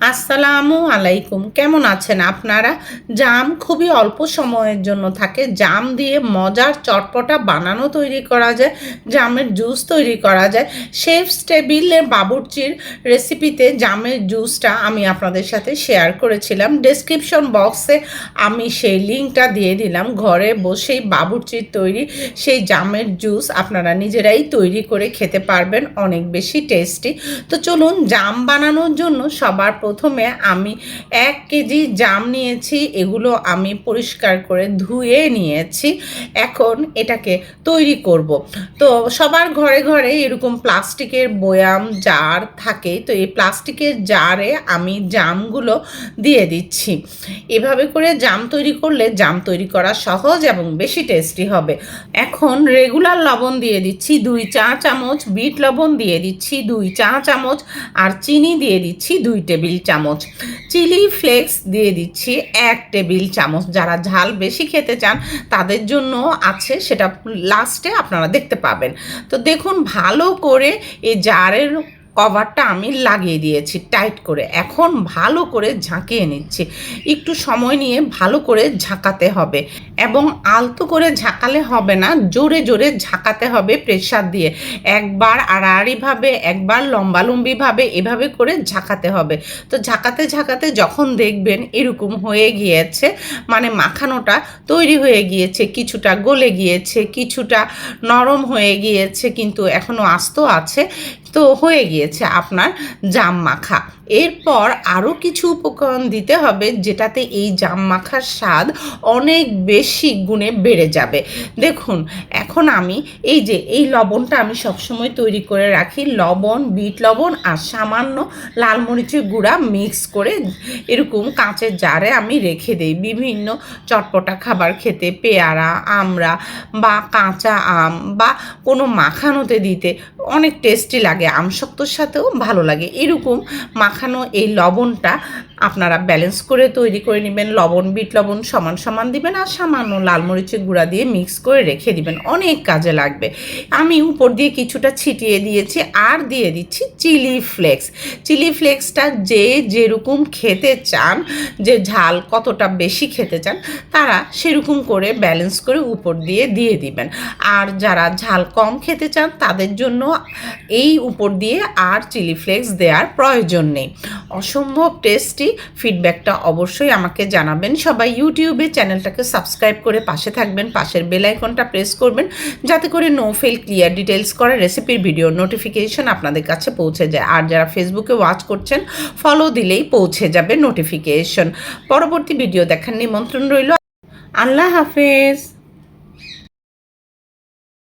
আসসালামু আলাইকুম। কেমন আছেন আপনারা? জাম খুবই অল্প সময়ের জন্য থাকে। জাম দিয়ে মজার চটপটা বানানো তৈরি করা যায়, জামের জুস তৈরি করা যায়। শেফস টেবিলের বাবুর্চির রেসিপিতে জামের জুসটা আমি আপনাদের সাথে শেয়ার করেছিলাম। ডেসক্রিপশন বক্সে আমি সেই লিঙ্কটা দিয়ে দিলাম। ঘরে বসেই বাবুর্চির তৈরি সেই জামের জুস আপনারা নিজেরাই তৈরি করে খেতে পারবেন, অনেক বেশি টেস্টি। তো চলুন জাম বানানোর জন্য সবার প্রথমে আমি এক কেজি জাম নিয়েছি, এগুলো আমি পরিষ্কার করে ধুয়ে নিয়েছি। এখন এটাকে তৈরি করব। তো সবার ঘরে ঘরে এরকম প্লাস্টিকের বয়াম, জার থাকে। তো এই প্লাস্টিকের জারে আমি জামগুলো দিয়ে দিচ্ছি। এভাবে করে জাম তৈরি করলে জাম তৈরি করা সহজ এবং বেশি টেস্টি হবে। এখন রেগুলার লবণ দিয়ে দিচ্ছি, দুই চা চামচ, বিট লবণ দিয়ে দিচ্ছি, দুই চা চামচ, আর চিনি দিয়ে দিচ্ছি, দুই টেবিল চামচ চিলি ফ্লেক্স দিয়ে দিচ্ছি এক টেবিল চামচ। যারা ঝাল বেশি খেতে চান, তাদের জন্য আছে সেটা লাস্টে আপনারা দেখতে পাবেন। তো দেখুন, ভালো করে এই জারের কভারটা আমি লাগিয়ে দিয়েছি টাইট করে। এখন ভালো করে ঝাঁকিয়ে নিচ্ছি। একটু সময় নিয়ে ভালো করে ঝাঁকাতে হবে এবং আলতো করে ঝাঁকালে হবে না, জোরে জোরে ঝাঁকাতে হবে প্রেশার দিয়ে। একবার আড়াআড়িভাবে, একবার লম্বালম্বিভাবে এভাবে করে ঝাঁকাতে হবে। তো ঝাঁকাতে ঝাঁকাতে যখন দেখবেন এরকম হয়ে গিয়েছে মানে মাখানোটা তৈরি হয়ে গিয়েছে, কিছুটা গলে গিয়েছে, কিছুটা নরম হয়ে গিয়েছে, কিন্তু এখনও আস্ত আছে, তো হয়ে গিয়েছে। আপনার জাম মাখা। এরপর আরও কিছু উপকরণ দিতে হবে যেটাতে এই জাম মাখার স্বাদ অনেক বেশি গুণে বেড়ে যাবে। দেখুন, এখন আমি এই যে এই লবণটা আমি সবসময় তৈরি করে রাখি। লবণ, বিট লবণ আর সামান্য লাল মরিচের গুঁড়া মিক্স করে এরকম কাঁচের জারে আমি রেখে দিই। বিভিন্ন চটপটা খাবার খেতে, পেয়ারা, আমড়া বা কাঁচা আম বা কোনো মাখানোতে দিতে অনেক টেস্টি লাগে, আমশক্তর সাথেও ভালো লাগে। এরকম মাখানো এই লবণটা আপনারা ব্যালেন্স করে তৈরি করে নেবেন, লবণ, বিট লবণ সমান সমান দিবেন আর সামান্য লাল মরিচের গুঁড়া দিয়ে মিক্স করে রেখে দিবেন। অনেক কাজে লাগবে। আমি উপর দিয়ে কিছুটা ছিটিয়ে দিয়েছি আর দিয়ে দিচ্ছি চিলি ফ্লেক্স চিলি ফ্লেক্সটা যে যেরকম খেতে চান, যে ঝাল কতটা বেশি খেতে চান, তারা সেরকম করে ব্যালেন্স করে উপর দিয়ে দিয়ে দিবেন। আর যারা ঝাল কম খেতে চান, তাদের জন্য এই উপর দিয়ে আর চিলি ফ্লেক্স দেওয়ার প্রয়োজন নেই। অসম্ভব টেস্টি ফিডব্যাকটা অবশ্যই আমাকে জানাবেন। সবাই ইউটিউবে চ্যানেলটাকে সাবস্ক্রাইব করে পাশে থাকবেন, পাশের বেল আইকনটা প্রেস করবেন, যাতে করে নো ফেল ক্লিয়ার ডিটেলস করা রেসিপির ভিডিও নোটিফিকেশন আপনাদের কাছে পৌঁছে যায়। আর যারা ফেসবুকে ওয়াচ করছেন ফলো দিলেই পৌঁছে যাবে নোটিফিকেশন পরবর্তী ভিডিও দেখার নিমন্ত্রণ রইল। আল্লাহ হাফেজ।